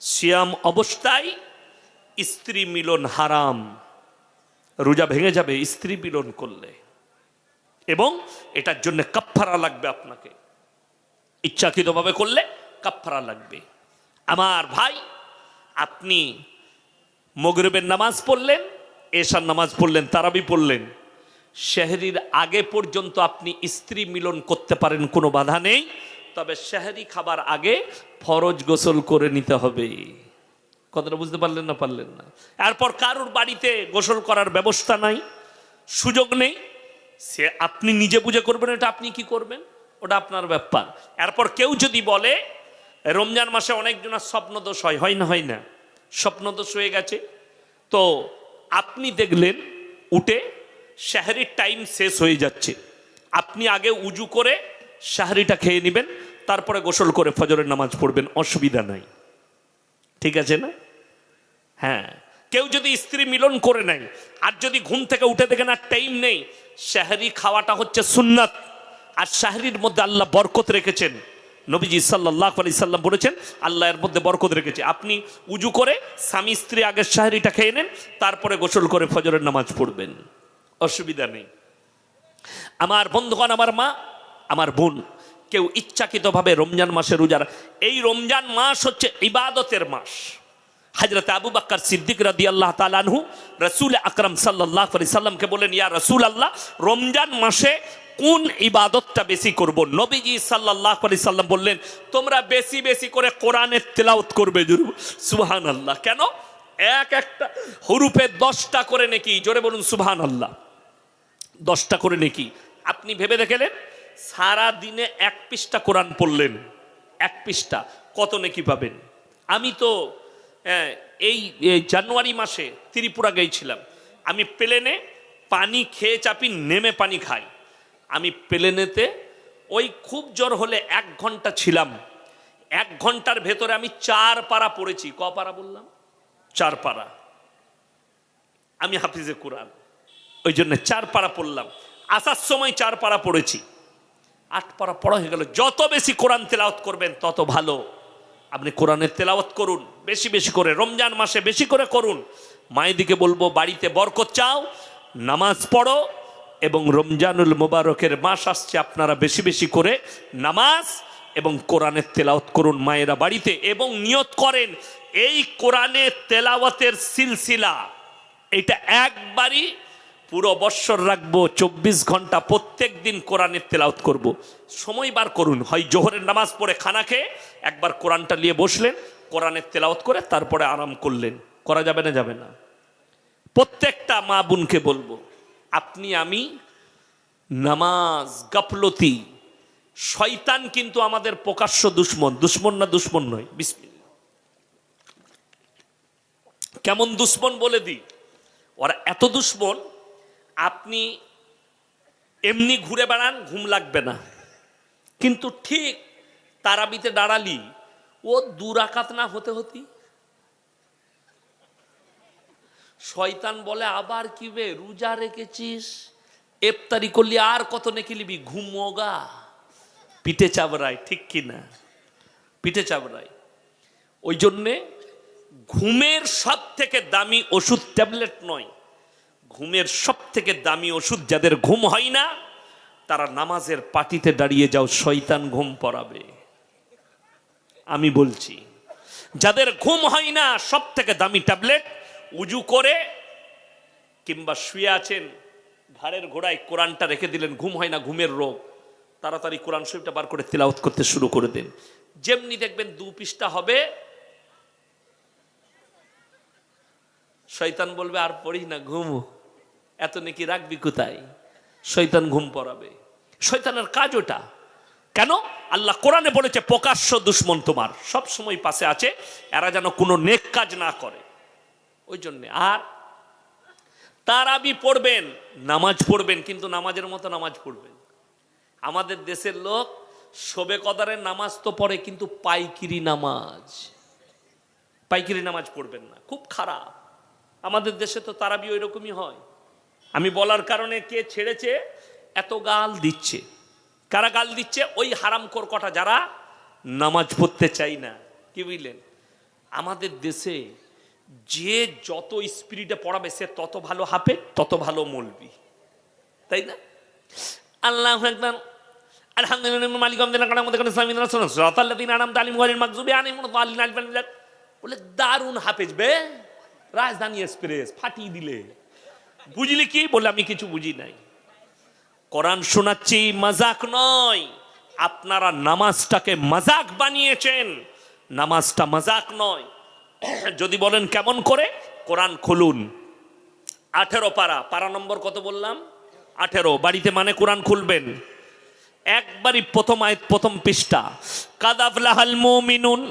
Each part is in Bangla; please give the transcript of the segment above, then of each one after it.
সিয়াম অবস্থায় স্ত্রী মিলন হারাম। রোজা ভেঙে যাবে, স্ত্রী মিলন করলে। এবং এটার জন্য কাফফারা লাগবে আপনাকে। ইচ্ছাকৃতভাবে করলে কাফফারা লাগবে। আমার ভাই, আপনি মগরিবের নামাজ পড়লেন, এশার নামাজ পড়লেন, তারাবি পড়লেন। শেহরির আগে পর্যন্ত আপনি স্ত্রী মিলন করতে পারেন, কোনো বাধা নেই। তবে শেহরি খাবার আগে ফরজ গোসল করে নিতে হবে। কথাটা বুঝতে পারলেন না পারলেন না? এরপর কারুর বাড়িতে গোসল করার ব্যবস্থা নাই, সুযোগ নেই। সে আপনি নিজে বুঝে করবেন এটা আপনি কি করবেন? ওটা আপনার ব্যাপার। এরপর কেউ যদি বলে, রমজান মাসে অনেকজনের স্বপ্নদোষ হয় হয় না হয় না? স্বপ্নদোষ হয়ে গেছে। তো আপনি দেখলেন, উঠে শাহরির টাইম শেষ হয়ে যাচ্ছে। আপনি আগে উজু করে শাহরিটা খেয়ে নেবেন তারপরে গোসল করে ফজরের নামাজ পড়বেন, অসুবিধা নাই। ঠিক আছে না? হ্যাঁ। কেউ যদি স্ত্রী মিলন করে নেয়, আর যদি ঘুম থেকে উঠে দেখেন আর টাইম নেই, শাহরি খাওয়াটা হচ্ছে সুন্নাত। আর শাহরির মধ্যে আল্লাহ বরকত রেখেছেন। নবীজি সাল্লাহ আলি সাল্লাম বলেছেন, আল্লাহ এর মধ্যে বরকত রেখেছে। আপনি উজু করে স্বামী স্ত্রী আগে শাহরিটা খেয়ে নেন, তারপরে গোসল করে ফজরের নামাজ পড়বেন। অসুবিধা নেই। আমার বন্ধুগণ, আমার মা, আমার বোন কেউ ইচ্ছাকৃতভাবে রমজান মাসে রোজার এই রমজান মাস হচ্ছে ইবাদতের মাস। হাজরত আবু বাক্কর সিদ্দিক রাদি আল্লাহ তালানহু রসুল আকরম সাল্লাহ সাল্লামকে বলেন, ইয়া রসুল আল্লাহ রমজান মাসে কোন ইবাদতটা বেশি করব? নবীজি সাল্লাহ আলি সাল্লাম বললেন, তোমরা বেশি বেশি করে কোরআনের তেলাওত করবে সুহান আল্লাহ কেন? এক একটা হরুপে দশটা করে নাকি? জোরে বলুন সুহান আল্লাহ দশটা করে নাকি? আপনি ভেবে দেখেলেন সারা দিনে এক পৃষ্ঠা কোরআন পড়লেন। এক পৃষ্ঠা। কত নাকি পাবেন? আমি তো এই জানুয়ারি মাসে ত্রিপুরা গিয়েছিলাম আমি প্লেনে পানি খেয়ে চাপি, নেমে পানি খাই। আমি প্লেনেতে ওই খুব জ্বর হলে এক ঘণ্টা ছিলাম। এক ঘণ্টার ভেতরে আমি চার পারা পড়েছি। ক পারা বললাম? চার পারা। আমি হাফিজে কোরআন। ওই জন্য চার পারা পড়লাম। আসার সময় চার পারা পড়েছি। আট পারা পড়া হয়ে গেল। যত বেশি কোরআন তেলাওয়াত করবেন, তত ভালো। আপনি কোরআনের তেলাওয়াত করুন, বেশি বেশি করে, রমজান মাসে বেশি করে করুন। মায়েদিকে বলব, বাড়িতে বরকত চাও, নামাজ পড়ো এবং রমজানুল মোবারকের মাস আসছে, আপনারা বেশি বেশি করে নামাজ এবং কোরআনের তেলাওয়াত করুন মায়েরা বাড়িতে এবং নিয়ত করেন, এই কোরআনের তেলাওয়াতের সিলসিলা। এটা একবারই পুরো বৎসর রাখব, চব্বিশ ঘণ্টা প্রত্যেক দিন কোরআনের তেলাওত করব। সময় বার করুন। হয় জোহরের নামাজ পড়ে খানা খেয়ে একবার কোরআনটা নিয়ে বসলেন, কোরআনের তেলাওত করে তারপরে আরাম করলেন। করা যাবে না যাবে না। প্রত্যেকটা মা বোনকে বলব, আপনি, আমি, নামাজ, গাফলতি, শয়তান কিন্তু আমাদের প্রকাশ্য দুশ্মন। দুশ্মন না দুশ্মন নয়। বিসমিল্লাহ। কেমন দুশ্মন বলে দিই? ওরা এত দুশ্মন আপনি এমনি ঘুরে বেড়ান, ঘুম লাগবে না। কিন্তু ঠিক তারাবিতে দাঁড়ালি, ও দুরাকাত না হতে হতি শয়তান বলে, আবার কি বে, রোজা রেখেছিস? এফতারি করলি আর কত নেকি লিবি ঘুমোগা পিঠে চাবড়ায়, ঠিক কি না? পিঠে চাবড়ায়। ওই জন্যে ঘুমের সব থেকে দামি ওষুধ ট্যাবলেট নয়। ঘুমের সব থেকে দামি ওষুধ যাদের ঘুম হয় না, তারা নামাজের পাটিতে দাঁড়িয়ে যাও, শয়তান ঘুম পড়াবে। আমি বলছি, যাদের ঘুম হয় না সব থেকে দামি ট্যাবলেট, উজু করে কিংবা শুয়ে আছেন, ঘাড়ের ঘোড়ায় কোরআনটা রেখে দিলেন, ঘুম হয় না, ঘুমের রোগ, তাড়াতাড়ি কোরআন শরীফটা বার করে তেলাওত করতে শুরু করে দেন। যেমনি দেখবেন দু পৃষ্ঠা হবে, শয়তান বলবে, আর পড়ি না, ঘুম। এত নাকি রাখবি কোথায়? শৈতান ঘুম পড়াবে। শৈতানের কাজ ওটা। কেন? আল্লাহ কোরআনে বলেছে, প্রকাশ্য দুশ্মন তোমার। সব সময় পাশে আছে, এরা যেন কোনো নেক কাজ না করে। ওই জন্যে আর তারাবি পড়বেন, নামাজ পড়বেন, কিন্তু নামাজের মতো নামাজ পড়বেন। আমাদের দেশের লোক শোবে কদারের নামাজ তো পড়ে, কিন্তু পাইকিরি নামাজ। পাইকিরি নামাজ পড়বেন না, খুব খারাপ। আমাদের দেশে তো তারাবি ওই রকমই হয়। আমি বলার কারণে কে ছেড়েছে? এত গাল দিচ্ছে। কারা গাল দিচ্ছে? ওই হারামকোর কটা যারা নামাজ পড়তে চাই না। কি বুঝলেন? আমাদের দেশে যে যত স্পিরিটে পড়াবে, সে তত ভালো হাফে তত ভালো মলবি। তাই না? আল্লাহ একবার আলহামদুলিল্লাহ মালিক আলফান বলে দারুণ হাফেজ বে। রাজধানী এক্সপ্রেস, ফাটিয়ে দিলে। বুঝলি কি বলে আমি কিছু বুঝি নাই। কোরআন শোনাচ্ছি, মাজাক নয়। আপনারা নামাজটাকে মাজাক বানিয়েছেন। নামাজটা মাজাক নয়। যদি বলেন কেমন করে? কোরআন খুলুন। আঠেরো পারা। পারা নম্বর কত বললাম? আঠেরো। বাড়িতে মানে কোরআন খুলবেন। একবারই প্রথম আয় প্রথম পৃষ্ঠা। কাদাফলাহাল মুমিনুন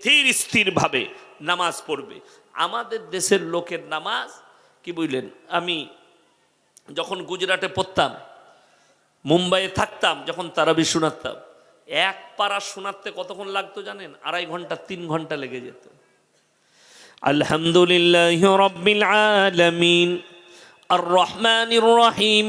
স্থির, স্থিরভাবে নামাজ পড়বে। আমাদের দেশের লোকের নামাজ, কি বুঝলেন আমি যখন গুজরাটে পড়তাম, মুম্বাইয়ে থাকতাম, যখন তারাবি শোনাতাম, এক পাড়া শোনাতে কতক্ষণ লাগতো জানেন? আড়াই ঘণ্টা, তিন ঘণ্টা লেগে যেত। আলহামদুলিল্লাহ রব্বিল আলামিন। আর রহমানির রহিম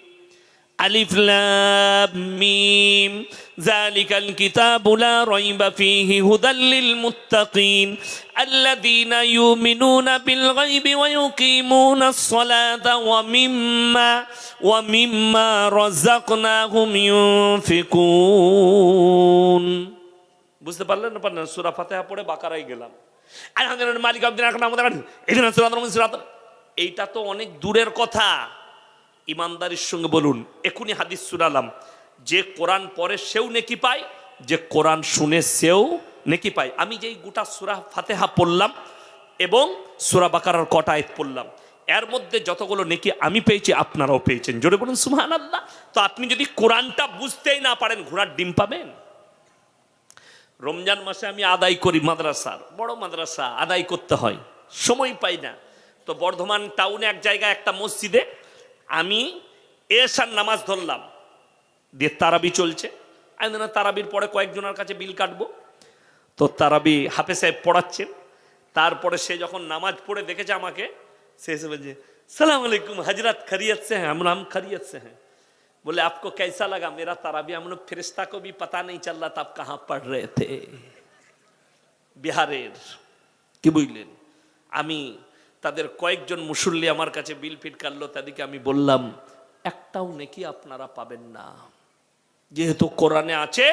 আলিফ লাম মিম। যালিকাল কিতাবু লা রাইবা ফীহি হুদাল লিল মুত্তাকিন। আল্লাযীনা ইউমিনুনা বিল গায়বি ওয়া ইউকিমুনাস সালাতা ওয়া মিম্মা ওয়া মিম্মা রাযাকনাহুম ইউনফিকুন। বুঝতে পারলেন না পারলেন? সূরা ফাতিহা পড়ে বাকারায় গেলাম। আলহামদুলিল্লাহ, মালিক আব্দুল আকরাম আমাদের এইটা তো অনেক দূরের কথা। ইমানদারির সঙ্গে বলুন এখনই হাদিস শুনালাম, যে কোরআন পরে সেও নেকি পায়, যে কোরআন শুনে সেও নেকি পায়। আমি যেই গোটা সুরা ফাতেহা পড়লাম এবং সুরা বাকারার কটা পড়লাম, এর মধ্যে যতগুলো নেকি আমি পেয়েছি, আপনারাও পেয়েছেন। জোরে বলুন সুহান আল্লাহ তো আপনি যদি কোরআনটা বুঝতেই না পারেন, ঘোড়ার ডিম পাবেন? রমজান মাসে আমি আদায় করি মাদ্রাসার, বড় মাদ্রাসা, আদায় করতে হয়, সময় পাই না। তো বর্ধমান টাউনে এক জায়গায় একটা মসজিদে আমি এসার নামাজ ধরলাম দিয়ে তারাবি চলছে আমি না তারাবির পরে কয়েকজনের কাছে বিল কাটবো তো তারাবি হাফে সাহেব পড়াচ্ছেন তারপরে সে যখন নামাজ পড়ে দেখেছে আমাকে সে এসে বলছে সালাম আলাইকুম हजरत खैरियत से हैं हम हम खैरियत से हैं बोले आपको कैसा लगा मेरा ताराबी हम लोग फरिश्ता को भी पता नहीं चल रहा था आप कहाँ पढ़ रहे थे বিহারের কি বুঝলেন আমি তাদের কয়েকজন মুসল্লি আমার কাছে বিল ফিট কাটলো তাদেরকে আমি বললাম, একটাও নাকি আপনারা পাবেন না। যেহেতু কোরআনে আছে,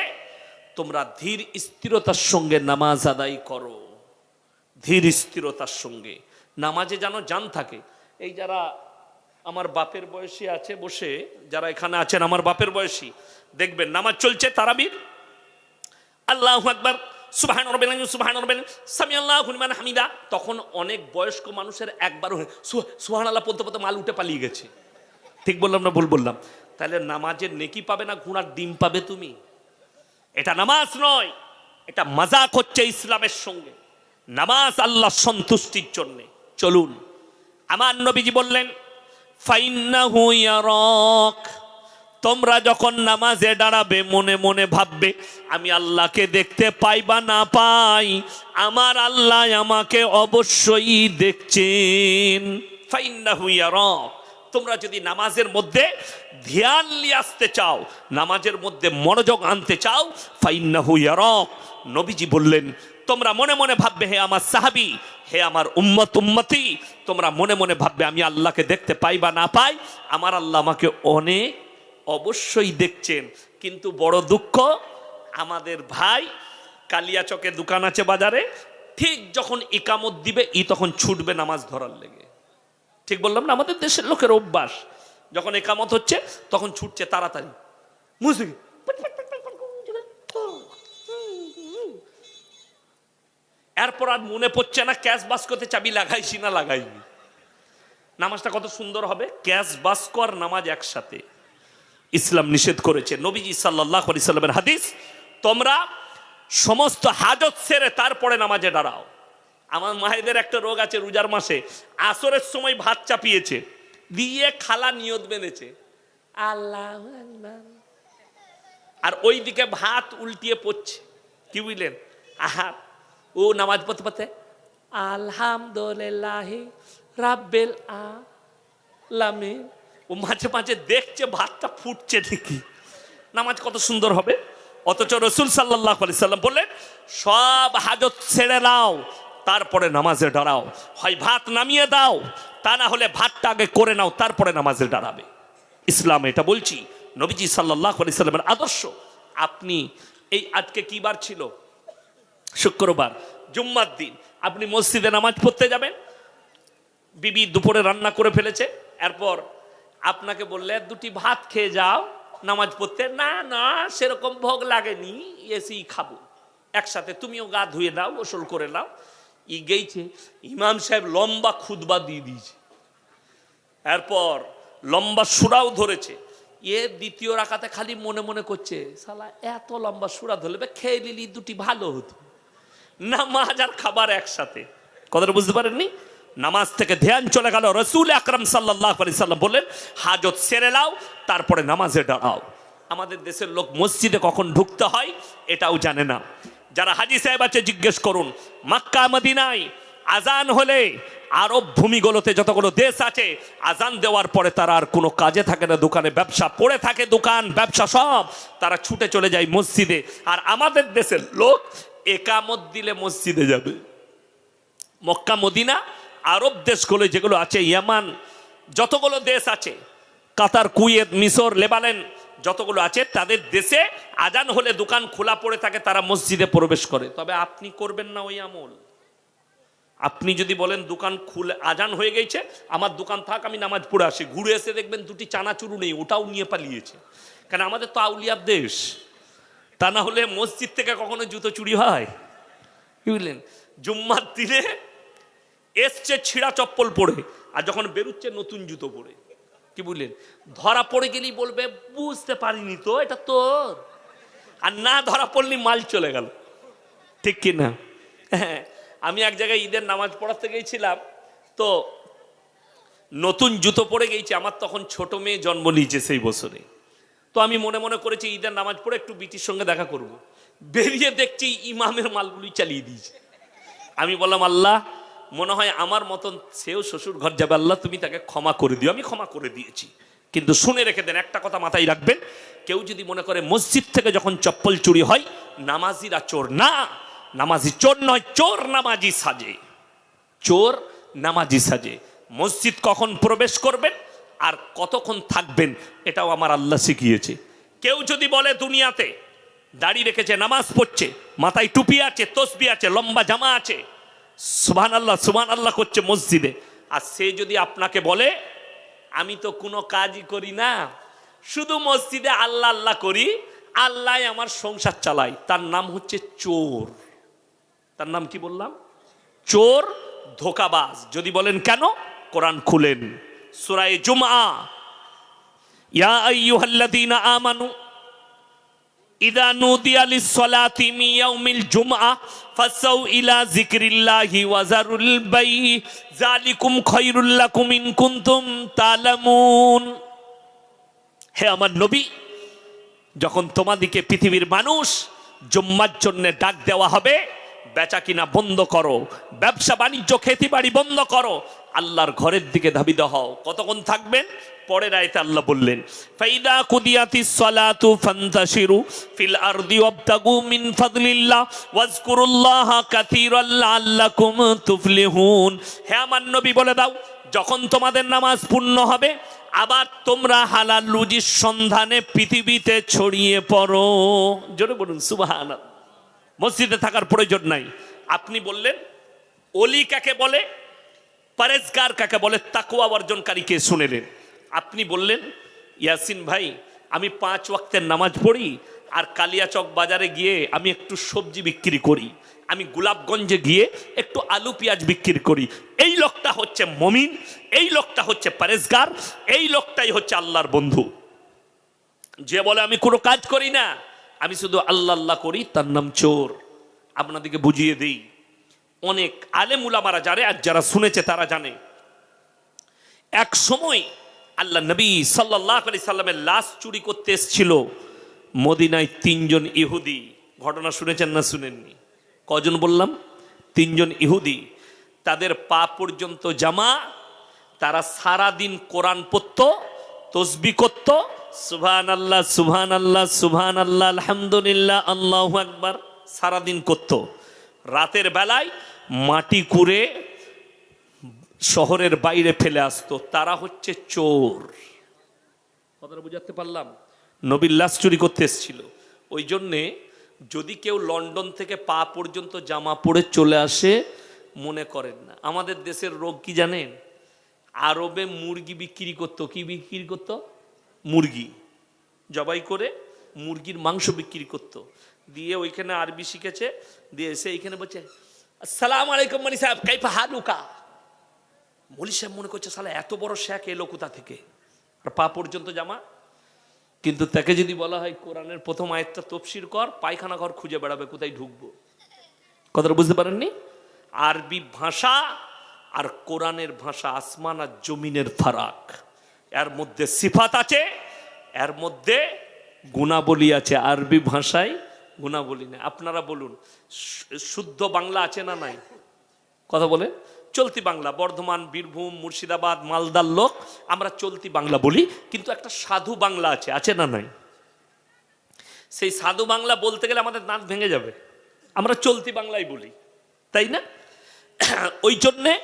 তোমরা ধীর স্থিরতার সঙ্গে নামাজ আদায় করো। ধীর স্থিরতার সঙ্গে। নামাজে যেন জান থাকে। এই যারা আমার বাপের বয়সী আছে বসে, যারা এখানে আছেন, আমার বাপের বয়সী, দেখবেন নামাজ চলছে তারাবির। আল্লাহ একবার সুবাহান রবেন সুবাহান রবেন সামি আল্লাহ হুলিমান হামিদা। তখন অনেক বয়স্ক মানুষের একবার সুহান আল্লাহ বলতে বলতে মাল উঠে পালিয়ে গেছে। ঠিক বললাম না, ভুল বললাম? তাহলে নামাজের নেকি পাবে না ঘোড়ার ডিম পাবে তুমি? এটা নামাজ নয়, এটা মাজাক হচ্ছে ইসলামের সঙ্গে। নামাজ আল্লাহ সন্তুষ্টির জন্যে। চলুন। আমার নবীজি বললেন, ফাইন্নাহু ইয়ারাক। তোমরা যখন নামাজে দাঁড়াবে, মনে মনে ভাববে, আমি আল্লাহকে দেখতে পাই বা না পাই, আমার আল্লাহ আমাকে অবশ্যই দেখছেন। তোমরা যদি নামাজের মধ্যে ধ্যান নিয়ে আসতে চাও, নামাজের মধ্যে মনোযোগ আনতে চাও, ফাইন্নাহু ইয়ারাক। নবীজি বললেন, তোমরা মনে মনে ভাববে, হে আমার সাহাবি, হে আমার উম্মত উম্মতি, তোমরা মনে মনে ভাববে, আমি আল্লাহকে দেখতে পাই বা না পাই, আমার আল্লাহ আমাকে অনেক অবশ্যই দেখছেন। কিন্তু বড় দুঃখ, আমাদের ভাই কালিয়াচকের দোকান আছে বাজারে, ঠিক যখন ইকামত দিবে, ই তখন ছুটবে নামাজ ধরার লেগে। ঠিক বললাম না, আমাদের দেশের লোকের অভ্যাস, যখন একামত হচ্ছে, তখন ছুটছে তাড়াতাড়ি। মুসলিম এরপর আর মনে পড়ছে না, ক্যাশ বাস্কতে চাবি লাগাইছি না লাগাইনি। নামাজটা কত সুন্দর হবে, ক্যাশ বাস্ক আর নামাজ একসাথে। ইসলাম নিষেধ করেছে। নবীজি সাল্লাহ আলি সাল্লামের হাদিস তোমরা সমস্ত হাজত সেরে তারপরে নামাজে দাঁড়াও। আমার মায়েদের একটা রোগ আছে রোজার মাসে আসরের সময় ভাত চাপিয়েছে দিয়ে খালা নিয়ত বেঁধেছে। আল্লাহ আর ওই দিকে ভাত উল্টিয়ে পড়ছে। কি বুঝলেন? আহা ও নামাজ পড়তে পড়তে? আলহামদুলিল্লাহ রাব্বেল আলামিন। ও মাঝে মাঝে দেখছে, ভাতটা ফুটছে ঠিকই। নামাজ কত সুন্দর হবে। অথচ রসুল সাল্লাহ আলি সাল্লাম বললেন, সব হাজত ছেড়ে নাও, তারপরে নামাজে দাঁড়াও। হয় ভাত নামিয়ে দাও, তা না হলে ভাতটা আগে করে নাও, তারপরে নামাজে দাঁড়াবে। ইসলাম এটা বলছি, নবীজি সাল্লাহ আলি সাল্লামের আদর্শ। আপনি এই আজকে কি বার ছিল? শুক্রবার, জুম্মার দিন। আপনি মসজিদে নামাজ পড়তে যাবেন, বিবি দুপুরে রান্না করে ফেলেছে, এরপর আপনাকে বললে, দুটি ভাত খেয়ে যাও, নামাজ পড়তে। না না, সেরকম ভোগ লাগেনি এসেই খাব। একসাথে তুমিও গা ধুয়ে দাও গোসল করে নাও। ই গেইছে, ইমাম সাহেব লম্বা খুদবা দিয়ে দিয়েছে। এরপর লম্বা সুরাও ধরেছে। এ দ্বিতীয় রাখাতে খালি মনে মনে করছে, সালা, এত লম্বা সুরা ধরলে খেয়ে নিলি, দুটি ভালো হতো। নামাজ আর খাবার একসাথে। কথাটা বুঝতে পারেননি? নামাজ থেকে ধ্যান চলে গেল। রসুল আকরম সাল্লাহ আলি সাল্লাম বললেন, হাজত সেরে লাও তারপরে নামাজে দাঁড়াও। আমাদের দেশের লোক মসজিদে কখন ঢুকতে হয়, এটাও জানে না। যারা হাজি সাহেব আছে, জিজ্ঞেস করুন, মাক্কা, মদিনায় আজান হলে আরব ভূমিগুলোতে যতগুলো দেশ আছে, আজান দেওয়ার পরে তারা আর কোনো কাজে থাকে না, দোকানে ব্যবসা পড়ে থাকে, দোকান, ব্যবসা সব। তারা ছুটে চলে যায় মসজিদে। আর আমাদের দেশের লোক একামত দিলে মসজিদে যাবে। মক্কা, মদিনা আরব দেশগুলো যেগুলো আছে, ইয়ামান, যতগুলো দেশ আছে, কাতার, কুয়েত, মিশর, লেবানেন, যতগুলো আছে, তাদের দেশে আজান হলে দোকান খোলা পড়ে থাকে, তারা মসজিদে প্রবেশ করে। তবে আপনি করবেন না ওই আমল। আপনি যদি বলেন, দোকান খুলে, আজান হয়ে গেছে, আমার দোকান থাক, আমি নামাজ পড়ে আসি। ঘুরে এসে দেখবেন দুটি চানাচুরু নেই, ওটাও নিয়ে পালিয়েছে। কেন, আমাদের তো আউলিয়ার দেশ। তা না হলে মসজিদ থেকে কখনো জুতো চুরি হয়? বুঝলেন? জুম্মার দিনে এসছে ছিঁড়া চপ্পল পরে, আর যখন বেরুচ্ছে নতুন জুতো পরে। কি বুঝলেন ধরা পড়ে গেলেই বলবে, বুঝতে পারিনি তো, এটা তোর। আর না ধরা পড়লি মাল চলে গেল। ঠিক কি না? হ্যাঁ আমি এক জায়গায় ঈদের নামাজ পড়াতে গিয়েছিলাম তো নতুন জুতো পরে গেছি, আমার তখন ছোট মেয়ে জন্ম নিয়েছে সেই বছরে। তো আমি মনে মনে করেছি, ঈদের নামাজ পড়ে একটু বিটির সঙ্গে দেখা করব। বেরিয়ে দেখছি ইমামের মালগুলি চালিয়ে দিয়েছে। আমি বললাম, আল্লাহ মনে হয় আমার মতন সেও শ্বশুর ঘর যাবে। আল্লাহ, তুমি তাকে ক্ষমা করে দিও। আমি ক্ষমা করে দিয়েছি। কিন্তু শুনে রেখে দেন, একটা কথা মাথায় রাখবেন। কেউ যদি মনে করে মসজিদ থেকে যখন চপ্পল চুরি হয়, নামাজিরা চোর না, নামাজি চোর নয়, চোর নামাজি সাজে। চোর নামাজি সাজে। মসজিদ কখন প্রবেশ করবেন আর কতক্ষণ থাকবেন, এটাও আমার আল্লাহ শিখিয়েছে। কেউ যদি বলে দুনিয়াতে দাড়ি রেখেছে, নামাজ পড়ছে, মাথায় টুপি আছে, তসবি আছে, লম্বা জামা আছে সুবহান আল্লাহ সুবান আল্লাহ করছে মসজিদে। আর সে যদি আপনাকে বলে, আমি তো কোনো কাজই করি না, শুধু মসজিদে আল্লাহ আল্লাহ করি আল্লাহ আমার সংসার চালাই। তার নাম হচ্ছে চোর। তার নাম কি বললাম? চোর, ধোকাবাজ। যদি বলেন কেন? কোরআন খুলেন। সুরায় জুমা ইয়া আইয়ুহাল্লাযীনা আমানু ইদা نودي للصلاة من يوم الجمعة জুমআ إلى ইলা الله ওয়া যারুল ذلكم خير لكم إن كنتم تعلمون হে আমার নবী যখন তোমাদিকে পৃথিবীর মানুষ জুম্মার জন্য ডাক দেওয়া হবে বেচা কিনা বন্ধ করো। ব্যবসা বাণিজ্য খেতি বাড়ি বন্ধ করো। আল্লাহর ঘরের দিকে ধাবিত হও। কতক্ষণ থাকবেন? পরের আয়তে আল্লাহ বললেন, ফাইদা কুদিয়াতি সালাতু ফান্তাশিরু ফিল আরদি ওয়াবতাগু মিন ফাদলিল্লাহ ওয়াজকুরুল্লাহ কাসীরাল লাআল্লাকুম তুফলিহুন। হে আমার নবী, বলে দাও, যখন তোমাদের নামাজ পূর্ণ হবে, আবার তোমরা হালাল রুজির সন্ধানে পৃথিবীতে ছড়িয়ে পড়ো। জোরে বলুন সুবাহান মসজিদে থাকার প্রয়োজন নাই। আপনি বললেন অলি কাকে বলে? পারেজগার কাকে বলে? তাকুয়া অর্জনকারীকে শুনেলেন? আপনি বললেন, ইয়াসিন ভাই, আমি পাঁচ ওয়াক্তের নামাজ পড়ি আর কালিয়াচক বাজারে গিয়ে আমি একটু সবজি বিক্রি করি। আমি গোলাপগঞ্জে গিয়ে একটু আলু পেঁয়াজ বিক্রি করি। এই লোকটা হচ্ছে মমিন, এই লোকটা হচ্ছে পারেজগার, এই লোকটাই হচ্ছে আল্লাহর বন্ধু। যে বলে, আমি কোনো কাজ করি না। আমি শুধু আল্লাহ আল্লাহ করি, তার নাম চোর। আপনাদেরকে বুঝিয়ে দিই, অনেক আলেমুলামারা জানে আর যারা শুনেছে তারা জানে। এক সময় আল্লাহ নবী সাল্লাহ আলি সাল্লামের লাশ চুরি করতে এসেছিল মদিনায় তিনজন ইহুদি। ঘটনা শুনেছেন না শুনেননি? কজন বললাম? তিনজন ইহুদি। তাদের পা পর্যন্ত জামা, তারা সারা দিন কোরআন পড়তো, তসবি করতো সুবহান আল্লাহ সুবহান আল্লাহ সুবহান আল্লাহ আলহামদুলিল্লাহ, আল্লাহ আকবার। সারাদিন করতো। রাতের বেলায় মাটি কুড়ে শহরের বাইরে ফেলে আসতো। তারা হচ্ছে চোর। কথাটা বুঝাতে পারলাম? নবীর লাশ চুরি করতে এসেছিল। ওই জন্যে যদি কেউ লন্ডন থেকে পা পর্যন্ত জামা পরে চলে আসে, মনে করেন না। আমাদের দেশের রোগ কি জানেন? আরবে মুরগি বিক্রি করতো। কি বিক্রি করতো? মুরগি। জবাই করে মুরগির মাংস বিক্রি করতো। দিয়ে ওইখানে আরবি শিখেছে, দিয়ে এসে এইখানে বলছে, আসসালাম আলাইকুম মানি সাহেব, কাইফা হালুকা? মলি সাহেব মনে করছে সালা এত বড় শেখ এলো কোথা থেকে? আর পা পর্যন্ত জামা। কিন্তু তাকে যদি বলা হয়, কোরআনের প্রথম আয়াতটা তফসির কর, পায়খানা ঘর খুঁজে বেড়াবে, কোথায় ঢুকবো? কথাটা বুঝতে পারেননি? আরবি ভাষা আর কোরআনের ভাষা আসমান আর জমিনের ফারাক। এর মধ্যে সিফাত আছে, এর মধ্যে গুণাবলী আছে। আরবি ভাষায় গুণাবলী নেই। আপনারা বলুন শুদ্ধ বাংলা আছে না নাই? কথা বলে, চলতি বাংলা, বর্ধমান, বীরভূম, মুর্শিদাবাদ, মালদার লোক, আমরা চলতি বাংলা বলি, কিন্তু একটা সাধু বাংলা আছে আছে না নাই? সেই সাধু বাংলা বলতে গেলে আমাদের দাঁত ভেঙে যাবে। আমরা চলতি বাংলাই বলি, তাই না? ওই জন্যে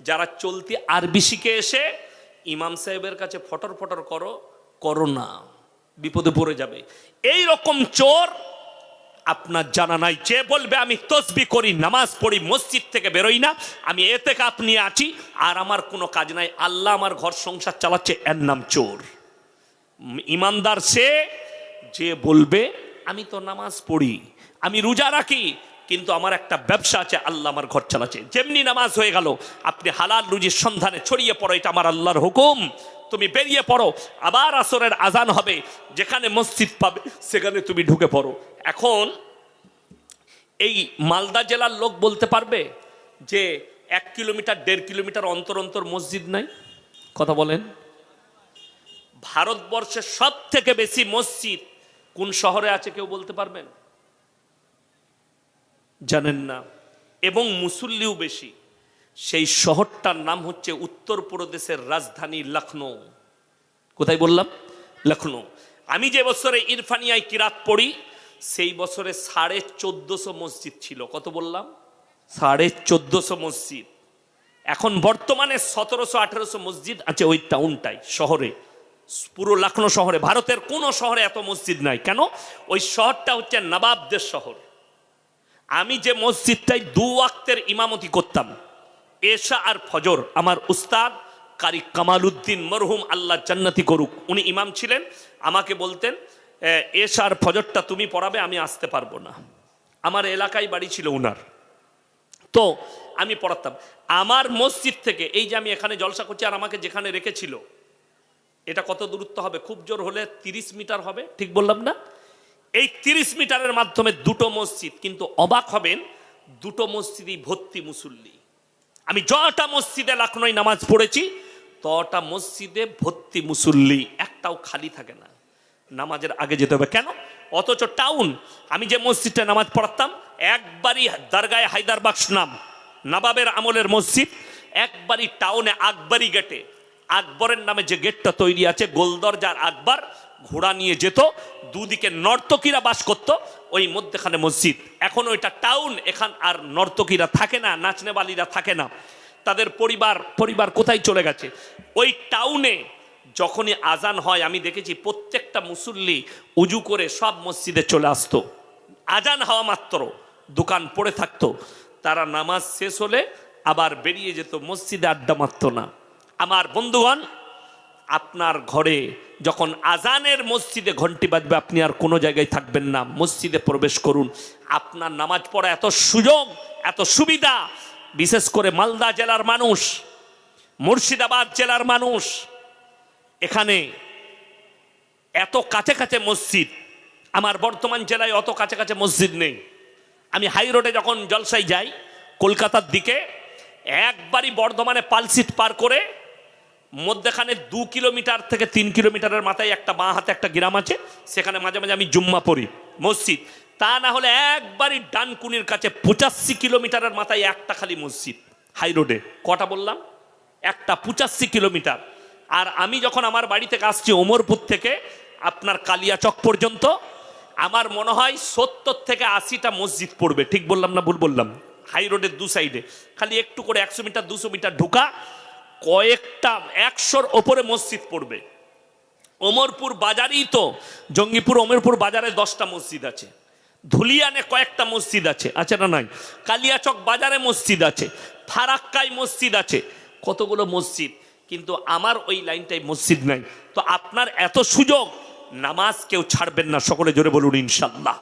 যারা চলতি আরবি শিখে এসে ইমাম সাহেবের কাছে ফটর ফটর করো করো না, বিপদে পড়ে যাবে। এই রকম চোর আপনার জানা নাই। যে বলবে, আমি তসবি করি, নামাজ পড়ি, মসজিদ থেকে বেরোই না, আমি এতে কাপ নিয়ে আছি, আর আমার কোনো কাজ নাই। আল্লাহ আমার ঘর সংসার চালাচ্ছে, এর নাম চোর। ইমানদার সে যে বলবে, আমি তো নামাজ পড়ি, আমি রোজা রাখি কিন্তু আমার একটা ব্যবসা আছে, আল্লাহ আমার ঘর চালাচ্ছে। যেমনি নামাজ হয়ে গেল, আপনি হালাল রুজির সন্ধানে ছড়িয়ে পড়ো, এটা আমার আল্লাহর হুকুম। তুমি বেরিয়ে পড়ো, আবার আসরের আজান হবে, যেখানে মসজিদ পাবে, সেখানে তুমি ঢুকে পড়ো। এখন, এই মালদা জেলার লোক বলতে পারবে যে এক কিলোমিটার, দেড় কিলোমিটার অন্তর অন্তর মসজিদ নাই? কথা বলেন। ভারতবর্ষের সব থেকে বেশি মসজিদ কোন শহরে আছে কেউ বলতে পারবেন? জানেন না। এবং মুসল্লিও বেশি। সেই শহরটার নাম হচ্ছে উত্তরপ্রদেশের রাজধানী লখনৌ কোথায় বললাম? লখনৌ আমি যে বছরে ইরফানিয়ায় কিরাত পড়ি, সেই বছরে সাড়ে চোদ্দশো মসজিদ ছিল। কত বললাম? সাড়ে চোদ্দশো মসজিদ। এখন বর্তমানে সতেরোশো আঠেরোশো মসজিদ আছে ওই টাউনটাই শহরে। পুরো লখনৌ শহরে। ভারতের কোনো শহরে এত মসজিদ নাই। কেন? ওই শহরটা হচ্ছে নবাবদের শহর। আমি যে মসজিদটায় দু ওয়াক্তের ইমামতি করতাম এশা আর ফজর আমার উস্তাদ কারি কামাল উদ্দিন মরহুম আল্লাহ জান্নাতি করুক। উনি ইমাম ছিলেন আমাকে বলতেন "এ, এশা আর ফজরটা তুমি পড়াবে আমি আসতে পারব না। আমার এলাকায় বাড়ি ছিল উনার। তো আমি পড়াতাম। আমার মসজিদ থেকে এই যে আমি এখানে জলসা করছি আর আমাকে যেখানে রেখেছিল এটা কত দূরত্ব হবে? খুব জোর হলে তিরিশ মিটার হবে ঠিক বললাম না? এই তিরিশ মিটারের মাধ্যমে দুটো মসজিদ, কিন্তু অবাক হবেন, দুটো মসজিদই ভর্তি মুসল্লি। আমি যটা মসজিদে লাখনই নামাজ পড়েছি, তটা মসজিদে ভর্তি মুসল্লি, একটাও খালি থাকে না। নামাজের আগে যেতে হবে। কেন? অথচ টাউন, আমি যে মসজিদটা নামাজ পড়াতাম, একবারই দরগায় হায়দারবাক্স নাম, নবাবের আমলের মসজিদ, একবারই টাউনে আকবরী গেটে। আকবরের নামে যে গেটটা তৈরি আছে, গোলদরজার আকবর ঘোড়া নিয়ে যেত, দুদিকে নর্তকীরা বাস করত, ওই মধ্যেখানে মসজিদ। এখন ওইটা টাউন, এখান আর নর্তকীরা থাকে না, নাচনেবালিরা থাকে না। তাদের পরিবার পরিবার কোথায় চলে গেছে? ওই টাউনে যখনই আজান হয়, আমি দেখেছি প্রত্যেকটা মুসল্লি উজু করে সব মসজিদে চলে আসতো। আজান হওয়া মাত্র, দোকান পড়ে থাকতো। তারা নামাজ শেষ হলে আবার বেরিয়ে যেত, মসজিদে আড্ডা মারতো না। আমার বন্ধুগণ আপনার ঘরে যখন আজানের মসজিদে ঘন্টি বাজবে, আপনি আর কোনো জায়গায় থাকবেন না। মসজিদে প্রবেশ করুন। আপনার নামাজ পড়া এত সুযোগ, এত সুবিধা, বিশেষ করে মালদা জেলার মানুষ, মুর্শিদাবাদ জেলার মানুষ, এখানে এত কাছে কাছে মসজিদ, আমার বর্তমান জেলায় অত কাছে কাছে মসজিদ নেই। আমি হাই রোডে যখন জলসাই যাই, কলকাতার দিকে, একবারই বর্ধমানে পালসিট পার করে মধ্যখানে দু কিলোমিটার থেকে তিন কিলোমিটারের মাথায় একটা বাঁ হাতে একটা গ্রাম আছে, সেখানে মাঝে মাঝে আমি জুম্মা পড়ি, মসজিদ। তা না হলে একবারই ডানকুনির কাছে পঁচাশি কিলোমিটারের মাথায় একটা খালি মসজিদ, হাই রোডে। কটা বললাম? একটা পঁচাশি কিলোমিটার। আর আমি যখন আমার বাড়ি থেকে আসছি ওমরপুর থেকে, আপনার কালিয়াচক পর্যন্ত, আমার মনে হয় সত্তর থেকে আশিটা মসজিদ পড়বে। ঠিক বললাম না ভুল বললাম? হাই রোডের দু সাইডে। খালি একটু করে একশো মিটার, দুশো মিটার ঢুকা কয়েকটা, একশোর ওপরে মসজিদ পড়বে। ওমরপুর বাজারেই তো, জঙ্গিপুর, ওমরপুর বাজারে দশটা মসজিদ আছে। ধুলিয়ানে কয়েকটা মসজিদ আছে আছে না নাই? কালিয়াচক বাজারে মসজিদ আছে, ফারাক্কায় মসজিদ আছে, কতগুলো মসজিদ? কিন্তু আমার ওই লাইনটায় মসজিদ নাই। তো আপনার এত সুযোগ, নামাজ কেউ ছাড়বেন না, সকলে জোরে বলুন ইনশাল্লাহ।